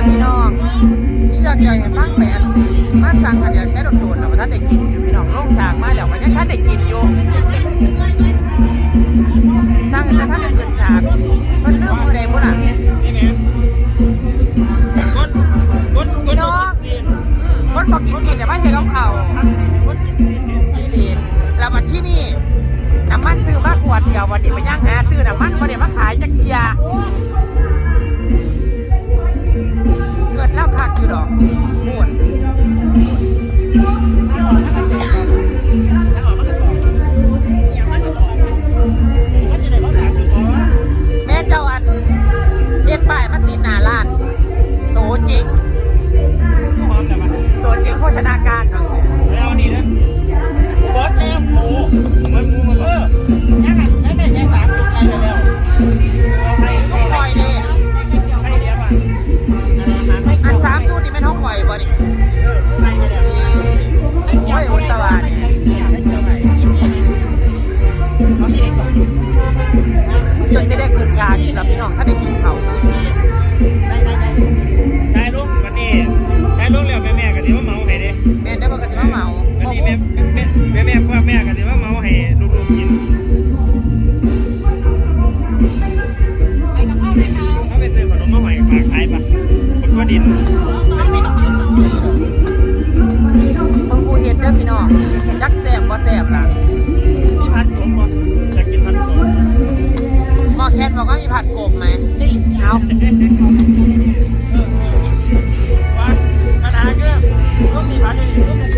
ครับพี่น้องนี่อยากใหญ่ฟังแหวนมาสั่งกันเดี๋ยวแค่โดดๆแล้วท่านได้กินอยู่พี่น้องลงฉากมาเดี๋ยวมันยังท่านได้กินอยู่สั่งแต่ท่านได้เกินฉากมันเรื่องมือใดพุ่นอะนี่แม่กดกดกดน้องคนบอกกินกินแต่ไม่ใช่ของเขาอีหลีนแล้วมาที่นี่น้ำมันซื้อมาขวดเดียววันนี้ไปย่างหาซื้อน้ำมันวันนี้มาขาย โอ้ยอุตวานี่าที่จนจะได้คืนชากินแล้วพี่น้องถ้าได้กินเขาวได้ลูกวันนี้ได้ลูกแล้วแม่แม่กันที่ว่าเมาให้เด้แม่ได้บอกกสิมาเมาวันนี้แม่แม่แม่แม่ว่าแม่กันที่ว่าเมาให้ลูกๆกินเขาไปซื้อขนมมาใหม่ฝากขายปะคนว่าดิน 你都明白的，你都明。